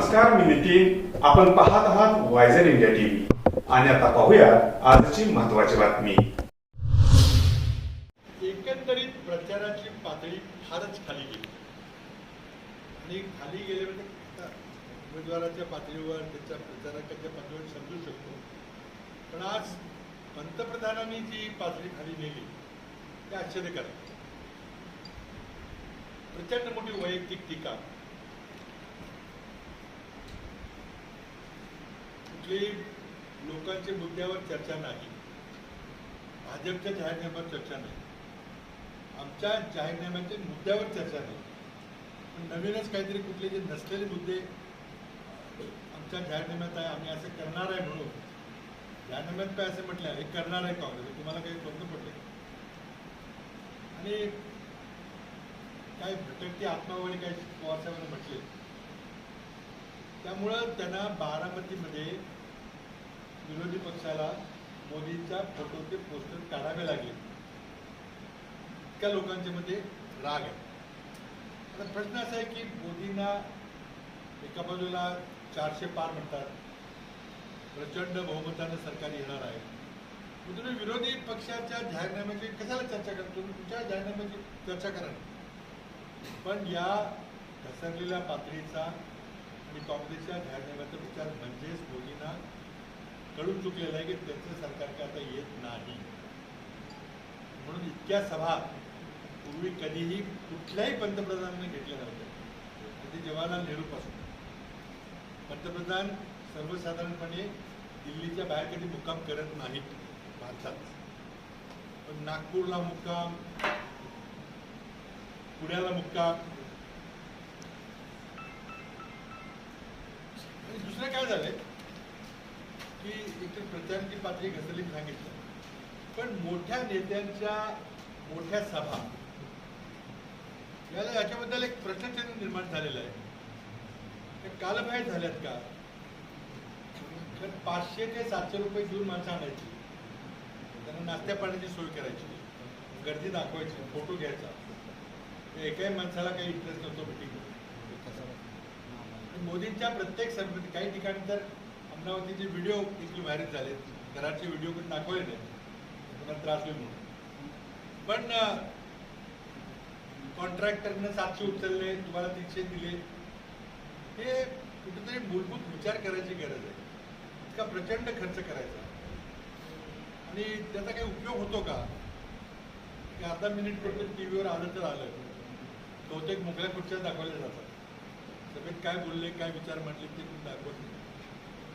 नमस्कार मी नितीन. आपण पाहत आहात वायझर इंडिया टीव्ही आणि आता पाहूया आजची महत्वाची बातमी. एकंदरीत प्रचाराची पातळी फारच खाली गेली. आणि खाली गेले म्हणजे उमेदवाराच्या पातळीवर त्याच्या प्रचारकाच्या पातळीवर समजू शकतो. पण आज पंतप्रधानांनी जी पातळी खाली नेली ते आश्चर्यकारक. प्रचंड मोठी वैयक्तिक टीका. कुठली लोकांच्या मुद्द्यावर चर्चा नाही. भाजपच्या जाहीरनाम्यावर चर्चा नाही. आमच्या जाहीरनाम्याच्या मुद्द्यावर चर्चा नाही. पण नवीनच काहीतरी कुठले जे नसलेले मुद्दे आमच्या जाहीरनाम्यात आहे आम्ही असं करणार आहे म्हणून. जाहीरनाम्यात काय असं म्हटलं हे करणार आहे काँग्रेस. तुम्हाला काही स्वप्न पडले? आणि काय भटकती आत्मावळी काय पवारसाहेबांनी म्हटले? त्यामुळं त्यांना बारामतीमध्ये विरोधी पक्षाला मोदींच्या फोटोचे पोस्टर काढावे लागले. इतक्या लोकांच्या मध्ये राग आहे. आता प्रश्न असा आहे की मोदींना एका बाजूला चारशे पार म्हणतात. प्रचंड बहुमतानं सरकार येणार आहे. मग तुम्ही विरोधी पक्षाच्या जाहीरनाम्याची कशाला चर्चा करा तुम्ही तुमच्या जाहीरनाम्याची चर्चा करा. पण या घसरलेल्या पातळीचा आणि काँग्रेसच्या जाहीरनाम्याचा विचार म्हणजेच मोदींना कळून चुकलेलं आहे की त्यांचं सरकार काय आता येत नाही. म्हणून इतक्या सभा पूर्वी कधीही कुठल्याही पंतप्रधानांनी घेतल्या नव्हत्या. ते जवाहरलाल नेहरूपासून पंतप्रधान सर्वसाधारणपणे दिल्लीच्या बाहेर कधी मुक्काम करत नाहीत भारतात. पण नागपूरला मुक्काम पुण्याला मुक्काम आणि दुसरं काय झालंय की इथे प्रचाराची पातळी घसरली सांगितलं. पण मोठ्या नेत्यांच्या मोठ्या सभा याला याच्याबद्दल एक प्रश्नचिन्ह निर्माण झालेलं आहे. ते कालबाहेर झाल्यात का? पाचशे ते सातशे रुपये घेऊन माणसं आणायची. त्यांना नाश्त्या पाण्याची सोय करायची. गर्दी दाखवायची फोटो घ्यायचा. एकाही माणसाला काही इंटरेस्ट नव्हतो मिटिंग मोदींच्या प्रत्येक सभेमध्ये काही ठिकाणी तर अमरावतीचे व्हिडिओ इथले व्हायरल झाले घराचे व्हिडिओ पण दाखवले नाही पुन्हा त्रास होईल म्हणून. पण कॉन्ट्रॅक्टरनं सातशे उचलले तुम्हाला तीनशे दिले. हे कुठेतरी मूलभूत विचार करायची गरज आहे. इतका प्रचंड खर्च करायचा. आणि त्याचा काही उपयोग होतो का? अर्धा मिनिट फक्त टी व्हीवर आलं तर आलं. बहुतेक मोकळ्या खुर्च्या दाखवल्या जातात. सभेत काय बोलले काय विचार मांडले ते कोणी दाखवत नाही.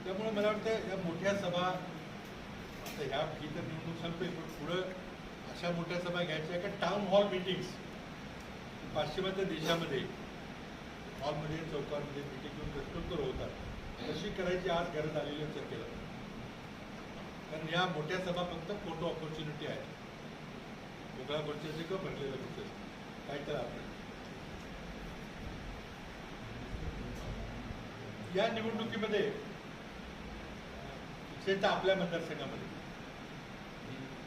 त्यामुळे मला वाटतं या मोठ्या सभा आता ह्या ही तर निवडणूक संपेल पण पुढं अशा मोठ्या सभा घ्यायच्या का टाउन हॉल मिटिंग्स पाश्चिमात्य देशामध्ये हॉलमध्ये चौकांमध्ये मिटिंग घेऊन प्रश्नोत्तर होतात. तशी करायची आज गरज आलेली आहे चर्चेला कारण या मोठ्या सभा फक्त फोटो ऑपॉर्च्युनिटी आहे मोकळ्या खुर्च्याचे का भरलेलं खुर्च्याचे काय तर आपण या निवडणुकीमध्ये विशेषतः आपल्या मतदारसंघामध्ये.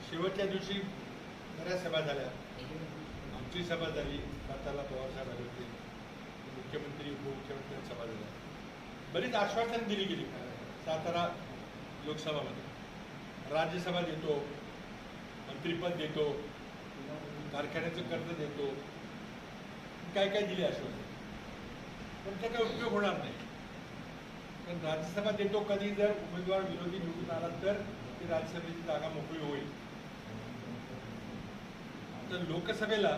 शेवटच्या दिवशी बऱ्याच सभा झाल्या. आमची सभा झाली सातारा पवार साहेब आले होते. मुख्यमंत्री उपमुख्यमंत्र्यांची सभा झाल्या. बरीच आश्वासन दिली गेली सातारा लोकसभामध्ये. राज्यसभा देतो मंत्रीपद देतो कारखान्याचं कर्ज देतो. काय काय दिले आश्वासन? पण त्याचा उपयोग होणार नाही. पण राज्यसभा देतो कधी जर उमेदवार विरोधी निवडून आला तर ती राज्यसभेची जागा मोकळी होईल. तर लोकसभेला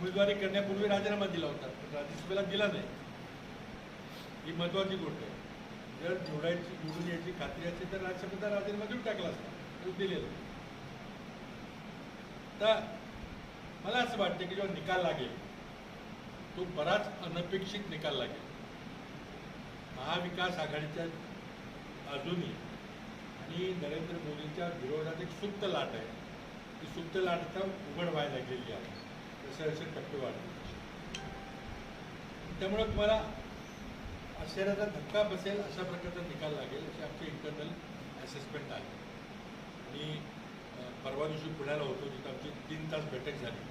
उमेदवारी करण्यापूर्वी राजीनामा दिला होता पण राज्यसभेला दिला नाही. ही महत्वाची गोष्ट आहे. जर निवडायची निवडून यायची खात्री असते तर राज्यसभेचा राजीनामा देऊन टाकला असता दिलेला तर मला असं वाटतं की जेव्हा निकाल लागेल तो बराच अनपेक्षित निकाल लागेल. महाविकास आघाडीच्या बाजूनी आणि नरेंद्र मोदींच्या विरोधात एक सुप्त लाट आहे. ती सुप्त लाट आता उघड व्हायला लागलेली आहे. जसे जसे टप्पे वाढले त्यामुळं तुम्हाला आश्चर्याचा धक्का बसेल अशा प्रकारचा निकाल लागेल अशी आमची इंटरनल असेसमेंट आहे. आणि परवा दिवशी पुण्याला होतो जिथं आमची तीन तास बैठक झाली.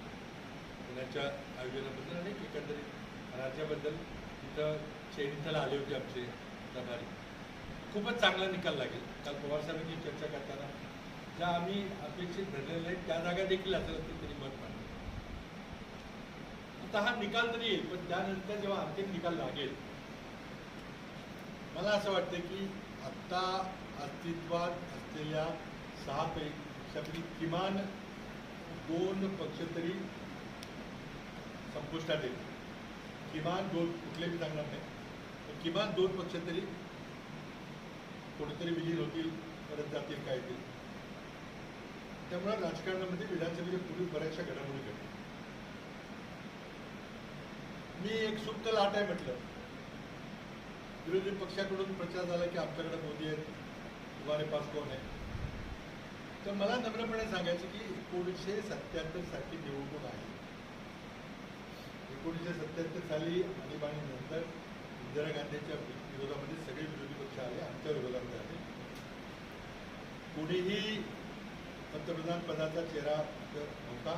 पुण्याच्या आयोजनाबद्दल आणि एकंदरीत राज्याबद्दल चेनिथला आले होते आमचे प्रभारी खूपच चांगला निकाल लागेल. काल पवारसाहेबांची चर्चा करताना. ज्या आम्ही अपेक्षित धरलेल्या आहेत त्या जागा देखील असेल तरी मत मांडलं. आता हा निकाल तरी येईल पण त्यानंतर जेव्हा अंतिम निकाल लागेल मला असं वाटतं की आत्ता अस्तित्वात असलेल्या सहा पैशापैकी किमान दोन पक्ष तरी संपुष्टात येतील. किमान दोन कुठले मी सांगणार नाही. पण किमान दोन पक्ष तरी कुठेतरी विलीन होतील परत जातील काय येतील त्यामुळे राजकारणामध्ये विधानसभेच्या पूर्वी बऱ्याचशा घडामोडी घडल्या. मी एक सुप्त लाट आहे म्हटलं. विरोधी पक्षाकडून प्रचार झाला की आमच्याकडे मोदी आहेत तुम्हारे पास कोण आहे? तर मला नम्रपणे सांगायचं की एकोणीसशे सत्याहत्तरसाठी निवडणूक आहे. एकोणीसशे सत्याहत्तर साली आणीबाणीनंतर इंदिरा गांधींच्या विरोधामध्ये सगळे विरोधी पक्ष आले आमच्या विरोधामध्ये आले कोणीही पंतप्रधान पदाचा चेहरा जर नव्हता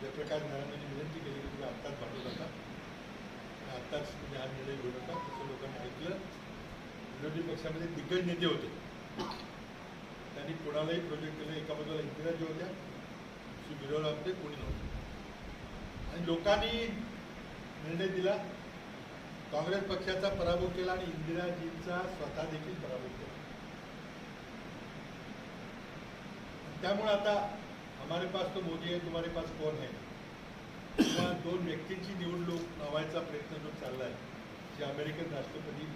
जयप्रकाश नारायणांनी विनंती केली की तुम्ही आत्ताच भांडू नका. आत्ताच तुम्ही हा निर्णय घेऊ नका. तसं लोकांनी ऐकलं. विरोधी पक्षामध्ये दिग्गज नेते होते. त्यांनी कोणालाही प्रोजेक्ट केलं एका बाजूला इंदिराजी होत्या. दुसरी विरोधामध्ये कोणी नव्हते. आणि लोकांनी निर्णय दिला. काँग्रेस पक्षाचा पराभव केला आणि इंदिराजींचा स्वतः देखील पराभव केला. त्यामुळे आता हमारे पास तो मोदी आहे तुम्हारे पास कोण आहे? किंवा दोन व्यक्तींची निवडणूक लावायचा प्रयत्न जो चालला आहे जी अमेरिकन राष्ट्रपती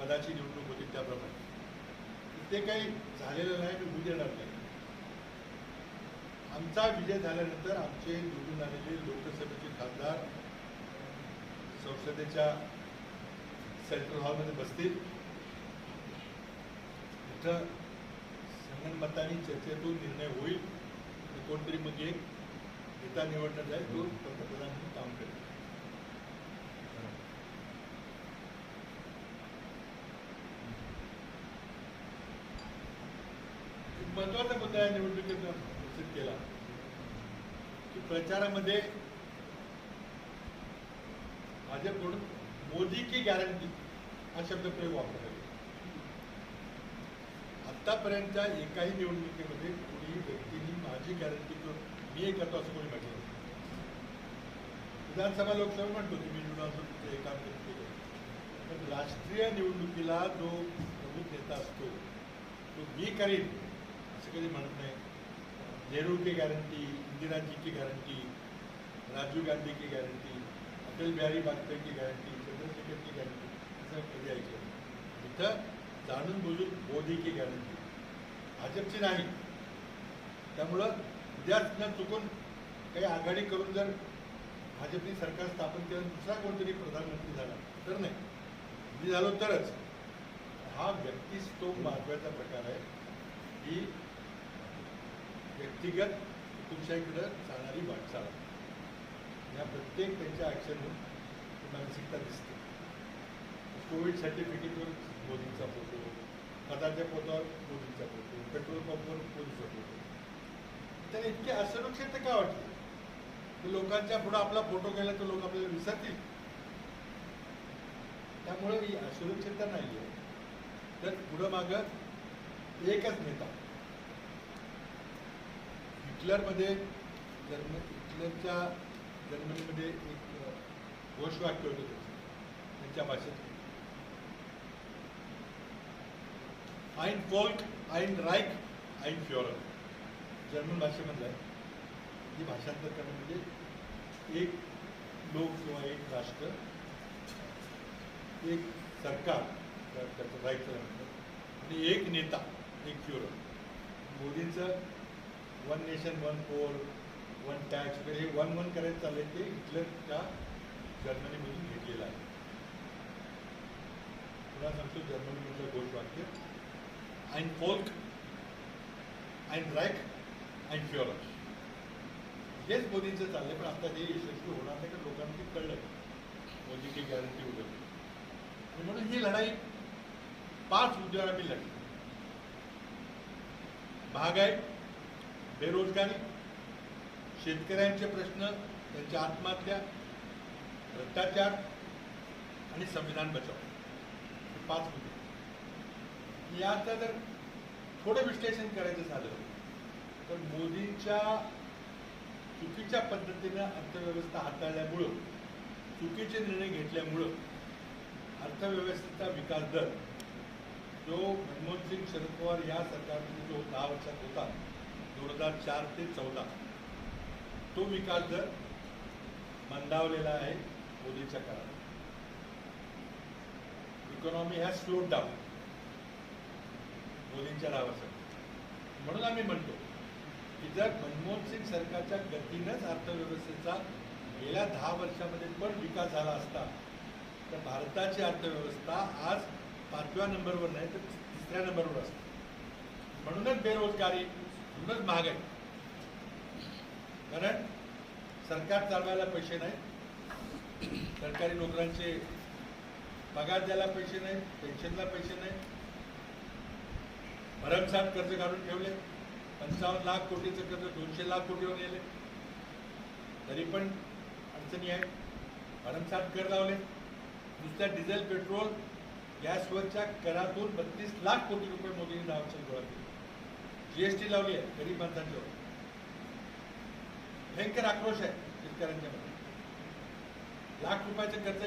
पदाची निवडणूक होती त्याप्रमाणे. ते काही झालेलं नाही आणि होऊ देणार नाही. आमचा विजय झाल्यानंतर आमचे निवडून आलेले लोकसभेचे खासदार संसदेच्या सेंट्रल हॉलमध्ये बसतील. तिथं संगणमताने चर्चेतून निर्णय होईल. कोणतरी मग एक नेता निवडण्यात जाईल तो पंतप्रधान म्हणून काम करेल. एक महत्त्वाचा मुद्दा या निवडणुकीत घोषित केला. की प्रचारामध्ये भाजपकडून मोदी की गॅरंटी हा शब्द प्रयोग वापरला गेला. आतापर्यंतच्या एकाही निवडणुकीमध्ये कोणी व्यक्तीने माझी गॅरंटी करून मी हे करतो असं कोणी म्हटलं विधानसभा लोकसभा म्हणतो की मी निवडून असतो हे काम पण राष्ट्रीय निवडणुकीला जो प्रमुख नेता असतो तो मी करीन असं कधी म्हणत नाही. नेहरू की गॅरंटी इंदिराजी की गॅरंटी राजीव गांधी की गॅरंटी अटल बिहारी वाजपेयी गॅरंटी चंद्रशेखरची गॅरंटी असं कधी ऐकलं इथं जाणून बुजून मोदी की गॅरंटी भाजपची नाही. त्यामुळं उद्याच न चुकून काही आघाडी करून जर भाजपने सरकार स्थापन केलं दुसरा कोणतरी प्रधानमंत्री झाला तर नाही. मी झालो तरच. हा व्यक्तीच तो महत्त्वाचा प्रकार आहे. की व्यक्तिगत हुकुमशाहीकडं चालणारी वाटचाल. या प्रत्येक त्यांच्या ॲक्शनहून मानसिकता दिसते. कोविड सर्टिफिकेटवर मोदींचा फोटो खताच्या पोतावर मोदींचा फोटो पेट्रोल पंपवर मोदीचा फोटो तर इतके असुरक्षित का वाटते की लोकांच्या पुढे आपला फोटो गेला तर लोक आपल्याला विसरतील. त्यामुळे ही असुरक्षितता नाही आहे तर पुढं मागं एकच नेता. हिटलरमध्ये जर्म हिटलरच्या जर्मनीमध्ये एक घोष घोषवाक्य होतं त्याचं त्यांच्या भाषेत. आईन फोल्क आईन राईक आईन फ्युअर जर्मन भाषेमधलं आहे. ही भाषांतर करणं म्हणजे एक लोक किंवा एक राष्ट्र एक सरकार त्याचं राईट आणि एक नेता एक फ्युअर मोदींचं one nation one poll one tax वगैरे हे वन वन करायचं चाललंय ते हिटलरच्या जर्मनीमधून घेतलेलं आहे. पुन्हा सांगतो जर्मनीमधलं गोष्ट वाक्य. अँड फोल्क अँड Reich, अँड Führer. हेच मोदींचं चाललंय पण आता हे यशस्वी होणार नाही का लोकांना ते कळलं. मोदीची गॅरंटी उघडली. आणि म्हणून ही लढाई पाच मुद्द्यावर आम्ही लढली. महागाई बेरोजगारी शेतकऱ्यांचे प्रश्न त्यांच्या आत्महत्या भ्रष्टाचार आणि संविधान बचाव. हे पाच मुद्दे. याचं जर थोडं विश्लेषण करायचं झालं तर मोदींच्या चुकीच्या पद्धतीनं अर्थव्यवस्था हाताळल्यामुळं चुकीचे निर्णय घेतल्यामुळं अर्थव्यवस्थेचा विकास दर जो मनमोहन सिंग शरद पवार या सरकारमध्ये जो दहा वर्षात होता दोन हजार चार ते चौदा तो विकास दर मंदावलेला आहे मोदीच्या काळात. इकॉनॉमी हॅज स्लोड डाऊन मोदींच्या नावासाठी. म्हणून आम्ही म्हणतो की जर मनमोहन सिंग सरकारच्या गतीनंच अर्थव्यवस्थेचा गेल्या दहा वर्षामध्ये पण विकास झाला असता तर भारताची अर्थव्यवस्था आज पाचव्या नंबरवर नाही तर तिसऱ्या नंबरवर असते. म्हणूनच बेरोजगारी म्हणूनच महागाई. कारण सरकार चालवायला पैसे नाही. सरकारी नोकऱ्यांचे पगार द्यायला पैसे नाही पेन्शनला पैसे नाही. भरमसाठ कर्ज काढून ठेवले. पंचावन्न लाख कोटीचं कर्ज दोनशे लाख कोटीवर नेले तरी पण अडचणी आहे भरमसाठ कर लावले. नुसत्या डिझेल पेट्रोल गॅसवरच्या करातून बत्तीस लाख कोटी रुपये मोदींनी दहा वर्षात गोळा केले. टी लावली आहे गरीब माणसांच्या भयंकर आक्रोश आहे शेतकऱ्यांच्या मध्ये लाख रुपयाचं कर्ज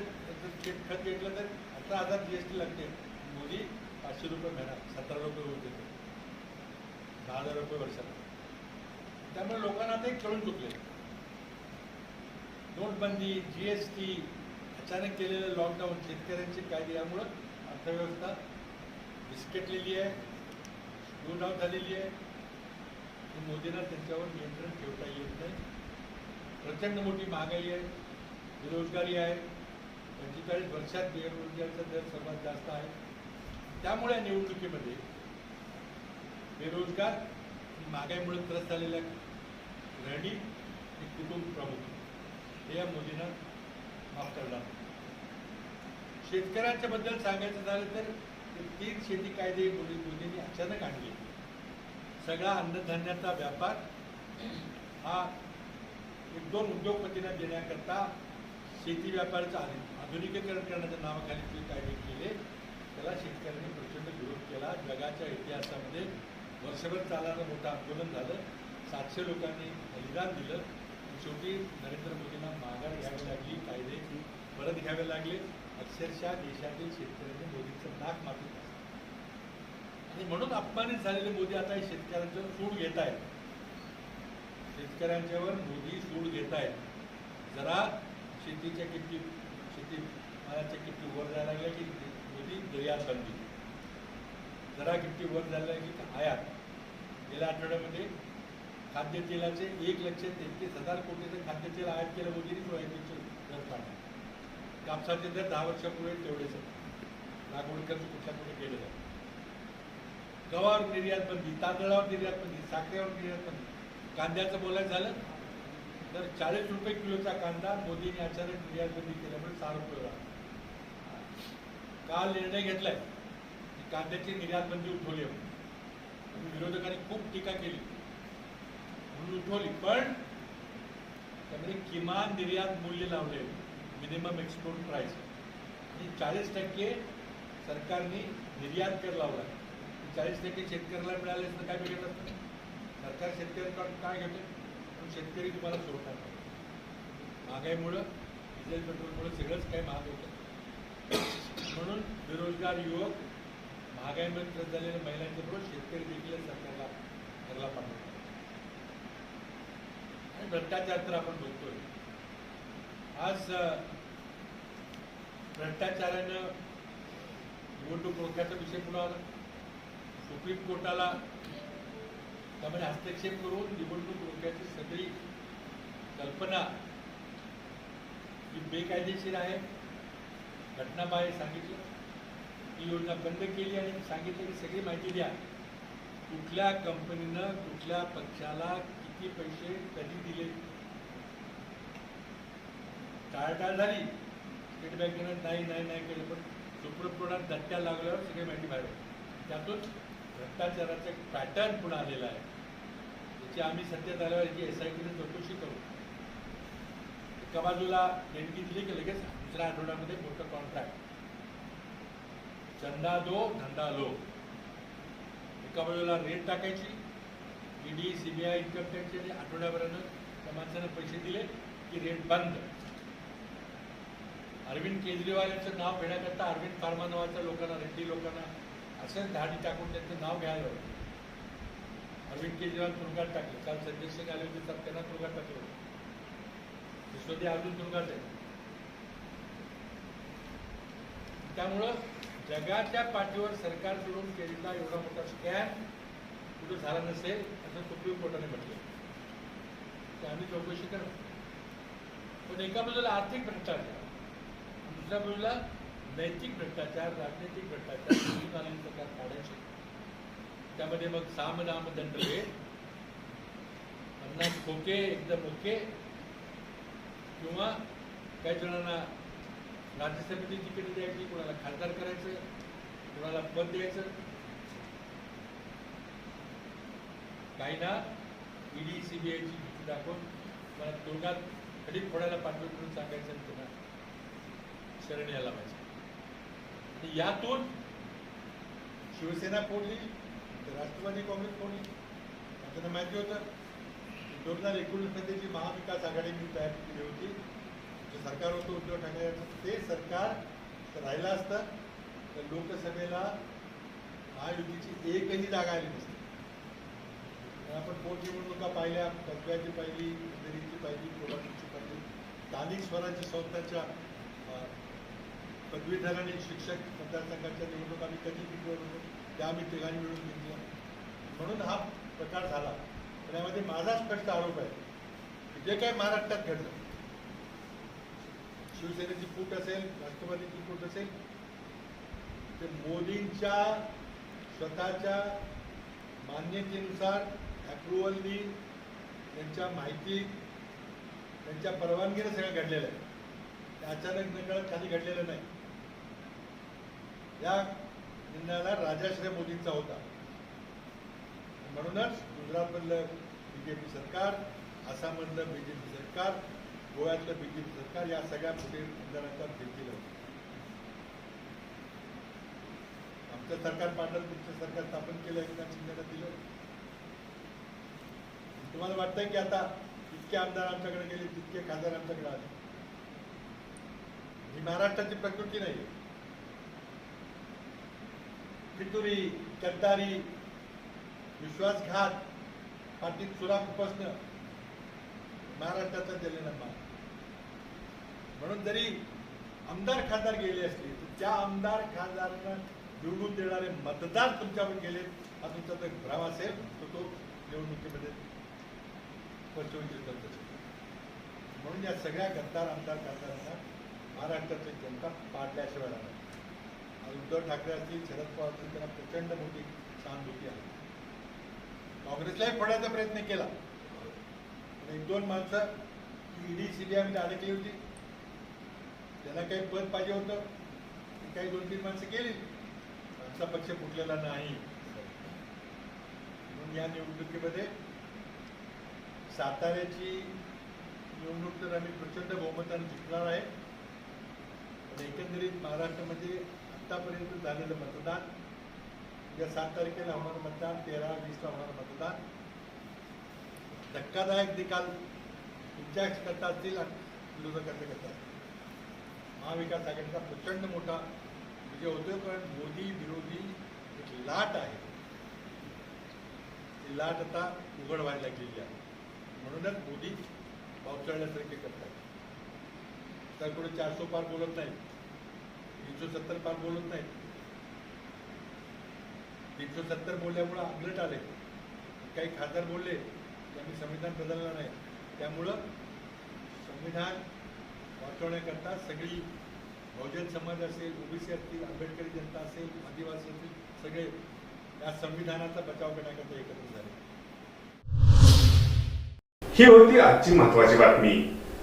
शेत खत घेतलं तर अठरा हजार जीएसटी लागते. मोदी पाचशे रुपये महिना सतरा रुपये होते दहा हजार रुपये वर्षाला. त्यामुळे लोकांना ते कळून चुकले. नोटबंदी जीएसटी अचानक केलेलं लॉकडाऊन शेतकऱ्यांचे कायदे यामुळं अर्थव्यवस्था विस्कटलेली आहे स्लो डाऊन झालेली आहे. मोदींना त्यांच्यावर नियंत्रण ठेवता येत नाही. प्रचंड मोठी महागाई आहे बेरोजगारी आहे पंचेचाळीस वर्षात बेरोजगारीचा दर सर्वात जास्त आहे. त्यामुळे या निवडणुकीमध्ये बेरोजगार महागाईमुळे त्रस्त झालेल्या गृहिणी हे कुटुंब प्रमुख हे या मोदींना माफ करणार. शेतकऱ्यांच्या बद्दल सांगायचं झालं तर तीन शेती कायदे मोदी मोदींनी अचानक आणले. सगळा अन्नधान्याचा व्यापार हा एक दोन उद्योगपतींना देण्याकरता शेती व्यापाराचं आधु- आधुनिकीकरण करण्याच्या नावाखाली ते कायदे केले. त्याला शेतकऱ्यांनी प्रचंड विरोध केला. जगाच्या इतिहासामध्ये वर्षभर चालणारं मोठं आंदोलन झालं. सातशे लोकांनी बलिदान दिलं. शेवटी नरेंद्र मोदींना माघार घ्यावी लागली कायदे परत घ्यावे लागले. अक्षरशः देशातील शेतकऱ्यांनी मोदीचं नाक मागितलं आणि म्हणून अपमानित झालेले मोदी आता हे शेतकऱ्यांच्यावर सूड घेत आहेत. शेतकऱ्यांच्यावर मोदी सूड घेत आहेत जरा शेतीच्या किमती शेती मालाच्या किमती वर जायला लागल्या की मोदी निर्यात बंदी. जरा किमती वर झाल्या की आयात. गेल्या आठवड्यामध्ये खाद्यतेलाचे एक लक्ष तेहतीस हजार कोटीचं खाद्यतेल आयात केलं मोदींनी सोयाबीनचे दर काढले. कापसाचे दर दहा वर्षापूर्वी तेवढेच लागवड खर्च कुठल्या कुठे केलं गव्हावर निर्यात बंदी तांदळावर निर्यात बंदी साखरेवर निर्यात बंदी. कांद्याचं बोलायचं झालं तर चाळीस रुपये किलोचा कांदा मोदींनी अचानक निर्यातबंदी केल्यामुळे सहा रुपये झाला. काल निर्णय घेतलाय की कांद्याची निर्यातबंदी उठवली आपण विरोधकांनी खूप टीका केली. म्हणून उठवली. पण त्यामध्ये किमान निर्यात मूल्य लावले. मिनिमम एक्सपोर्ट प्राईस आणि चाळीस टक्के सरकारने निर्यात कर लावला. चाळीस टक्के शेतकऱ्याला मिळाले तर काय मिळत असतं? सरकार शेतकऱ्यांकडून काय घेते? पण शेतकरी तुम्हाला सोडतात. महागाईमुळं डिझेल पेट्रोलमुळं सगळंच काही महाग होतं. म्हणून बेरोजगार युवक महागाईमध्ये त्रस्त झालेल्या महिलांच्या बरोबर शेतकरी देखील सरकारला घरला पाठवतात आणि भ्रष्टाचार तर आपण बघतोय. आज भ्रष्टाचारानं निवडणूक रोखण्याचा विषय पुन्हा आला. सुप्रीम कोर्टाला त्यामध्ये हस्तक्षेप करून निवडणूक रोख्याची सगळी कल्पना ही बेकायदेशीर आहे. घटनाबाहेर सांगितलं. ही योजना बंद केली आणि सांगितलं की सगळी माहिती द्या. कुठल्या कंपनीनं कुठल्या पक्षाला किती पैसे कधी दिले? टाळटाळ झाली. स्टेट बँकेनं नाही नाही नाही केलं. पण सुप्रीम कोर्टात लागल्यावर सगळी माहिती बाहेर त्यातून भ्रष्टाचाराचा एक पॅटर्न पुन्हा आलेला आहे. त्याची आम्ही सध्या झाल्यावर जी एस आय टीने चौकशी करू. एका बाजूला देणगी दिली की लगेच दुसऱ्या आठवड्यामध्ये मोठं कॉन्ट्रॅक्ट चंदा दो धंदा लो. एका बाजूला रेट टाकायची. ईडी सीबीआय इन्कम टॅक्सचे आणि आठवड्याभरानं त्या माणसानं पैसे दिले की रेट बंद. अरविंद केजरीवाल यांचं नाव घेण्याकरता अरविंद फार्मा नावाच्या लोकांना रेड्डी लोकांना असंच धाडी टाकून त्यांचं नाव घ्यायला होतं. अरविंद केजरीवाल तुरुंगात टाकले काल संजय सिंग आले होते तर त्यांना तुरुंगात टाकले होते. विश्वजी अजून तुरुंगात आहे त्यामुळं जगाच्या पाठीवर सरकार सरकारकडून केलेला एवढा मोठा स्कॅन कुठं झाला नसेल असं सुप्रीम कोर्टाने म्हटलं ते आम्ही चौकशी करू पण एका बाजूला आर्थिक भ्रष्टाचार दुसऱ्या बाजूला नैतिक भ्रष्टाचार राजनैतिक भ्रष्टाचार दोन्ही प्रकार सरकार काढायचे. त्यामध्ये मग साम नाम दंड भेद. पन्नास खोके एकदम ओके. किंवा काही जणांना राज्यसभेची तिकीट द्यायची कोणाला खासदार करायचं कोणाला पद द्यायचं. काही ना ईडी सीबीआयची भीती दाखवून मला तुरुंगात खडीत फोडायला पाठवून सांगायचं आणि शरण यायला पाहिजे. यातून शिवसेना फोडली राष्ट्रवादी काँग्रेस फोडली. त्यांना माहिती होतं दोन हजार एकोणीसमध्ये जी महाविकास आघाडी मी तयार केली होती जे सरकार होतं उद्धव ठाकरे ते सरकार राहिलं असतं तर लोकसभेला महायुतीची एकही जागा आली नसते. आणि आपण पोटनिवडणुका पाहिल्या कसब्याची पाहिली इंदरीची पाहिली कोल्हापूरची पाहिली स्थानिक स्वराज्य संस्थांच्या पदवीधर आणि शिक्षक मतदारसंघाच्या निवडणूक आम्ही कधी जिंकलो होतो त्या आम्ही तिघांनी मिळून जिंकल्या म्हणून हा प्रकार झाला. पण यामध्ये माझा स्पष्ट आरोप आहे की जे काय महाराष्ट्रात घडलं शिवसेनेची फूट असेल राष्ट्रवादीची फूट असेल ते मोदींच्या स्वतःच्या मान्यतेनुसार अप्रुव्हलनी त्यांच्या माहिती त्यांच्या परवानगीने सगळं घडलेलं आहे. अचानक नकळत खाली घडलेलं नाही. या निर्णयाला राजाश्रय मोदींचा होता. म्हणूनच गुजरातमधलं बीजेपी सरकार आसाममधलं बीजेपी सरकार गोव्यातलं बीजेपी सरकार या सगळ्या मोठे आमदारांचा दिलं होतं. आमचं सरकार पाडलं तुमचं सरकार स्थापन केलं एकनाथ शिंदेला दिलं. तुम्हाला वाटतंय की आता इतके आमदार आमच्याकडे गेले तितके खासदार आमच्याकडे आले. ही महाराष्ट्राची प्रकृती नाही. फितुरी गद्दारी विश्वासघात पाठीत सुराख उपसणं महाराष्ट्राचा दिलेला म्हणून जरी आमदार खासदार गेले असले तर त्या आमदार खासदारांना निवडून देणारे मतदार तुमच्यावर गेले हा तुमचा जर भ्रम असेल तर तो निवडणुकीमध्ये स्पष्ट असेल. म्हणून या सगळ्या गद्दार आमदार खासदारांना महाराष्ट्राची जनता पाडल्याशिवाय राहणार उद्धव ठाकरे असतील शरद पवार असतील त्यांना प्रचंड मोठी सहानुभूती आहे. काँग्रेसलाही फोडायचा प्रयत्न केला. एक दोन माणसं ईडी सीबीआयमध्ये अडकली होती. त्यांना काही पद पाहिजे होतं. काही दोन तीन माणसं गेली आमचा पक्ष फुटलेला नाही. म्हणून या निवडणुकीमध्ये साताऱ्याची निवडणूक तर आम्ही प्रचंड बहुमताने जिंकणार आहे. पण एकंदरीत महाराष्ट्रामध्ये आत्तापर्यंत झालेलं मतदान. उद्या सात तारखेला होणारं मतदान तेरा वीसला होणारं मतदान. धक्कादायक निकाल तुमच्या करता असतील विरोध करता असतील महाविकास आघाडीचा प्रचंड मोठा विजय होतोय कारण मोदी विरोधी एक लाट आहे. ती लाट आता उघड व्हायला लागलेली आहे. म्हणूनच मोदी पावसाळ्यासारखे करतात. तर कोणी चारसो पार बोलत नाही. तीनशे सत्तर पार बोलत नाही तीनशे सत्तर बोलल्यामुळं अंगलट आले. काही खासदार बोलले की आम्ही संविधान बदललं नाही. त्यामुळं संविधान वाचवण्याकरता सगळी बहुजन समाज असेल ओबीसी असतील आंबेडकरी जनता असेल आदिवासी असतील सगळे या संविधानाचा बचाव करण्याकरता एकत्र झाले. ही होती आजची महत्वाची बातमी.